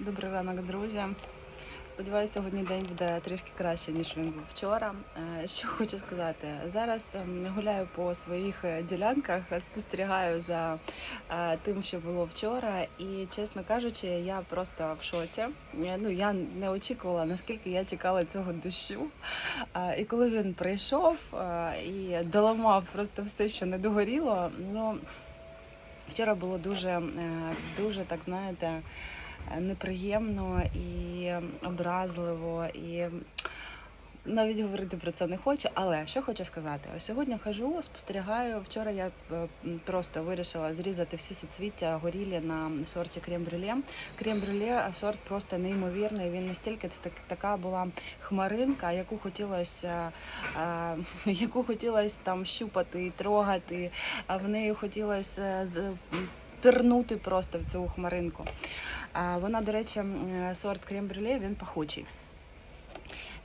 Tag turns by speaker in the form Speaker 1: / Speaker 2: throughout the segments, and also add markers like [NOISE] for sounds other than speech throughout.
Speaker 1: Добрий ранок, друзі. Сподіваюся, сьогодні день буде трішки краще, ніж він був вчора. Е, Що хочу сказати, зараз ем, гуляю по своїх е, ділянках, спостерігаю за е, тим, що було вчора, і чесно кажучи, я просто в шоці. Ну я не очікувала, наскільки я чекала цього дощу. Е, І коли він прийшов е, і доламав просто все, що не догоріло, ну вчора було дуже, е, дуже так знаєте неприємно і образливо, і навіть говорити про це не хочу. Але що хочу сказати, ось сьогодні хожу, спостерігаю. Вчора я е, просто вирішила зрізати всі суцвіття горілі на сорті крем-брюле. Крем-брюле сорт просто неймовірний. Він настільки це так, така була хмаринка, яку хотілося, е, [LAUGHS] яку хотілося там щупати, трогати. А в неї хотілося з пірнути просто в цю хмаринку. Вона, до речі, сорт крем-брюле, він пахучий.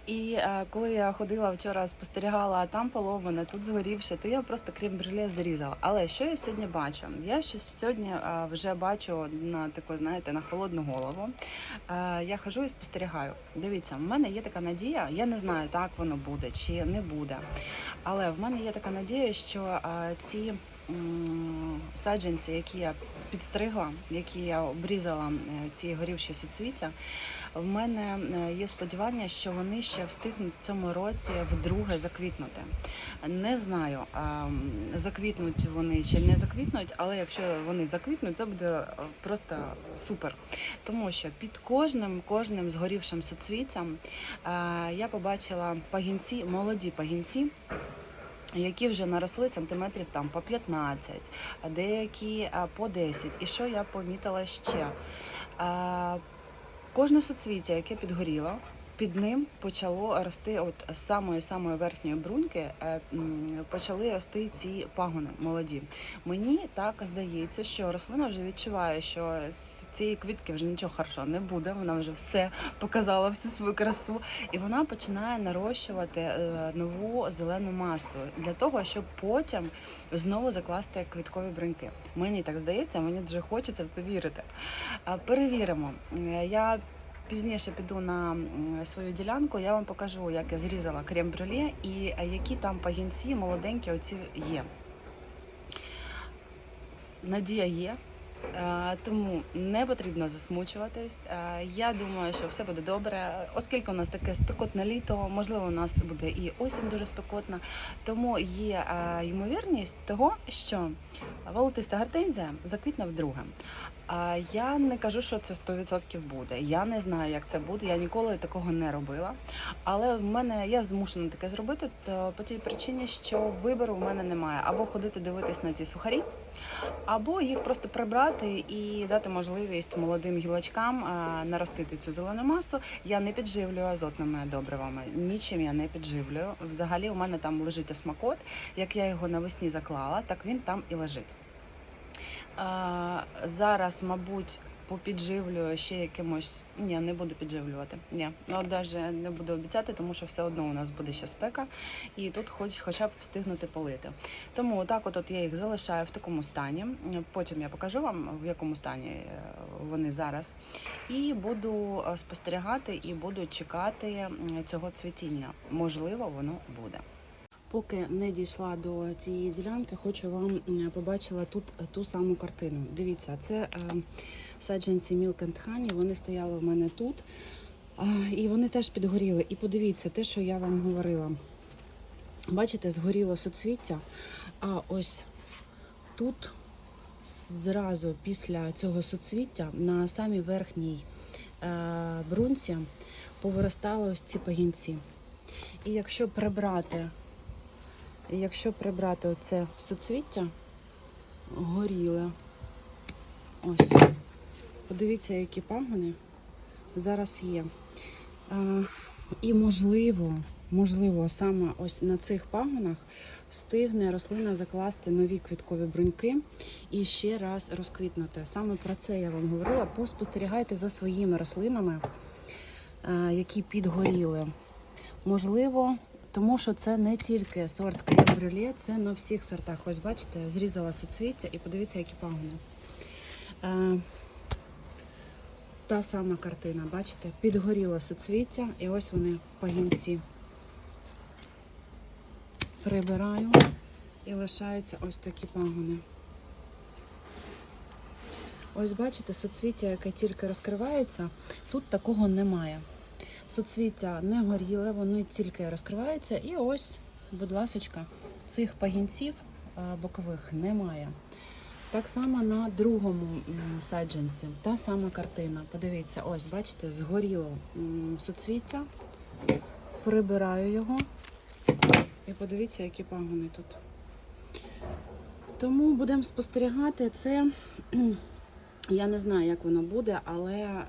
Speaker 1: І е, коли я ходила вчора, спостерігала, а там поломане, тут згорівше, то я просто крем-брюле зрізала. Але що я сьогодні бачу? Я ще сьогодні е, вже бачу на таку, знаєте, на холодну голову. Е, Я хожу і спостерігаю. Дивіться, в мене є така надія, я не знаю, так воно буде чи не буде. Але в мене є така надія, що ці саджанці, які я підстригла, які я обрізала е, ці горівші суцвіття, в мене е, є сподівання, що вони ще встигнуть в цьому році вдруге заквітнути. Не знаю, заквітнуть вони чи не заквітнуть, але якщо вони заквітнуть, це буде е, просто супер. Тому що під кожним кожним згорівшим суцвіттям я побачила пагінці, молоді пагінці. Які вже наросли сантиметрів там по 15, а деякі по 10. І що я помітила ще? Кожне соцвіття, яке підгоріло, під ним почало рости, от з самої самої верхньої бруньки е, почали рости ці пагони молоді. Мені так здається, що рослина вже відчуває, що з цієї квітки вже нічого хорошого не буде. Вона вже все показала всю свою красу, і вона починає нарощувати е, нову зелену масу для того, щоб потім знову закласти квіткові бруньки. Мені так здається, мені дуже хочеться в це вірити. Перевіримо. Е, Я пізніше піду на свою ділянку, я вам покажу, як я зрізала крем-брюле і е, які там пагінці молоденькі оці є. Надія є. Е, Тому не потрібно засмучуватись. Е, Я думаю, що все буде добре, оскільки у нас таке спекотне літо, можливо, у нас буде і осінь дуже спекотна. Тому є е, ймовірність того, що волотиста гортензія заквітне вдруге. Я не кажу, що це 100% буде. Я не знаю, як це буде. Я ніколи такого не робила. Але в мене я змушена таке зробити то по тій причині, що вибору в мене немає. Або ходити дивитись на ці сухарі, або їх просто прибрати і дати можливість молодим гілочкам наростити цю зелену масу. Я не підживлюю азотними добривами. Нічим я не підживлюю. Взагалі, у мене там лежить осмакот. Як я його навесні заклала, так він там і лежить. Зараз, мабуть, попідживлюю ще якимось. Ні, не буду підживлювати. Ні, ну навіть не буду обіцяти, тому що все одно у нас буде ще спека, і тут хоч хоча б встигнути полити. Тому отак, от, я їх залишаю в такому стані. Потім я покажу вам, в якому стані е, вони зараз. І буду е, спостерігати і буду чекати цього цвітіння. Можливо, воно буде. Поки не дійшла до цієї ділянки, хочу вам побачила тут е, ту саму картину. Дивіться, це е, саджанці Milk and Honey, Вони стояли в мене тут, і вони теж підгоріли. І подивіться, те, що я вам говорила. Бачите, згоріло соцвіття, а ось тут зразу після цього соцвіття на самій верхній е, брунці повиростали ось ці пагінці. І якщо прибрати і якщо прибрати оце суцвіття, горіле. Ось. Подивіться, які пагони зараз є. А, і можливо, можливо, саме ось на цих пагонах встигне рослина закласти нові квіткові бруньки і ще раз розквітнути. Саме про це я вам говорила. Поспостерігайте за своїми рослинами, які підгоріли. Можливо, тому що це не тільки сорт крем-брюле, це на всіх сортах. Ось бачите, зрізала суцвіття і подивіться, які пагони. Е, та сама картина, бачите, підгоріло суцвіття, і ось вони пагінці. Прибираю і лишаються ось такі пагони. Ось бачите, суцвіття, яке тільки розкривається, тут такого немає. Суцвіття не горіле, вони тільки розкриваються. І ось, будь ласочка, цих пагінців бокових немає. Так само на другому саджанці. Та сама картина. Подивіться, ось, бачите, згоріло суцвіття. Прибираю його. І подивіться, які пагони тут. Тому будемо спостерігати це. Я не знаю, як воно буде, але е,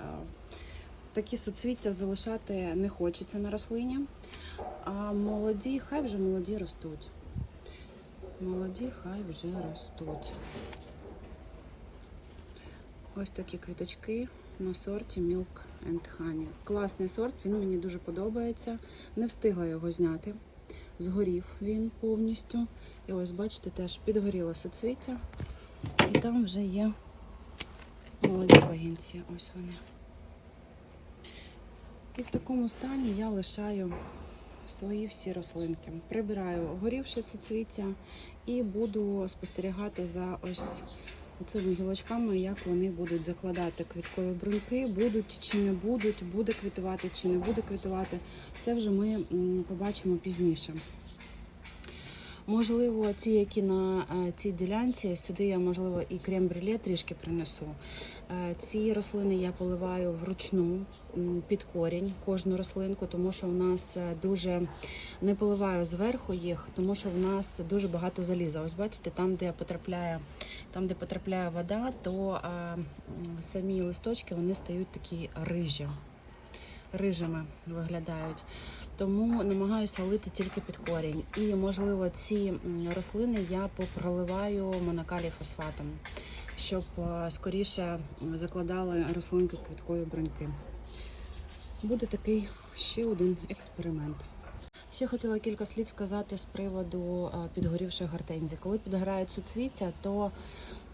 Speaker 1: такі суцвіття залишати не хочеться на рослині. А молоді, хай вже молоді ростуть. Молоді, хай вже ростуть. Ось такі квіточки на сорті Milk and Honey. Класний сорт, він мені дуже подобається. Не встигла його зняти. Згорів він повністю. І ось, бачите, теж підгоріло соцвіття. І там вже є молоді пагінці. Ось вони. І в такому стані я лишаю свої всі рослинки. Прибираю горівші суцвіття і буду спостерігати за ось цими гілочками, як вони будуть закладати квіткові бруньки, будуть чи не будуть, буде квітувати чи не буде квітувати. Це вже ми побачимо пізніше. Можливо, ті, які на е, цій ділянці, сюди я, можливо, і крем-брюле трішки принесу. Е, Ці рослини я поливаю вручну під корінь кожну рослинку, тому що в нас е, дуже не поливаю зверху їх, тому що в нас дуже багато заліза. Ось бачите, там, де потрапляє, там, де потрапляє вода, то самі листочки вони стають такі рижі. Рижими виглядають. Тому намагаюся лити тільки під корінь. І, можливо, ці рослини я попроливаю монокалій фосфатом, щоб е, скоріше закладали рослинки квіткові бруньки. Буде такий ще один експеримент. Ще хотіла кілька слів сказати з приводу е, підгорівших гортензій. Коли підгорають суцвіття, то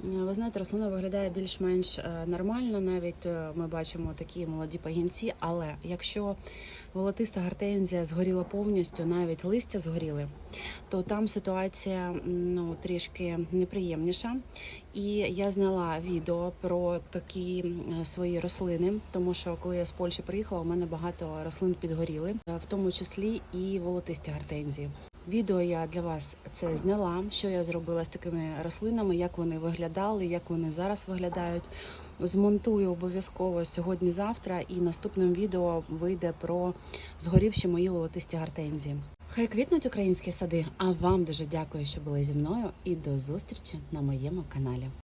Speaker 1: ви знаєте, рослина виглядає більш-менш е, нормально. Навіть е, ми бачимо такі молоді пагінці. Але якщо волотиста гортензія згоріла повністю, навіть листя згоріли, то там ситуація ну трішки неприємніша. І я зняла відео про такі свої рослини, тому що коли я з Польщі приїхала, у мене багато рослин підгоріли, е, в тому числі і волотисті гортензії. Відео я для вас це зняла, що я зробила з такими рослинами, як вони виглядали, як вони зараз виглядають. Змонтую обов'язково сьогодні-завтра, і наступним відео вийде про згорівші мої волотисті гортензії. Хай квітнуть українські сади. А вам дуже дякую, що були зі мною, і до зустрічі на моєму каналі.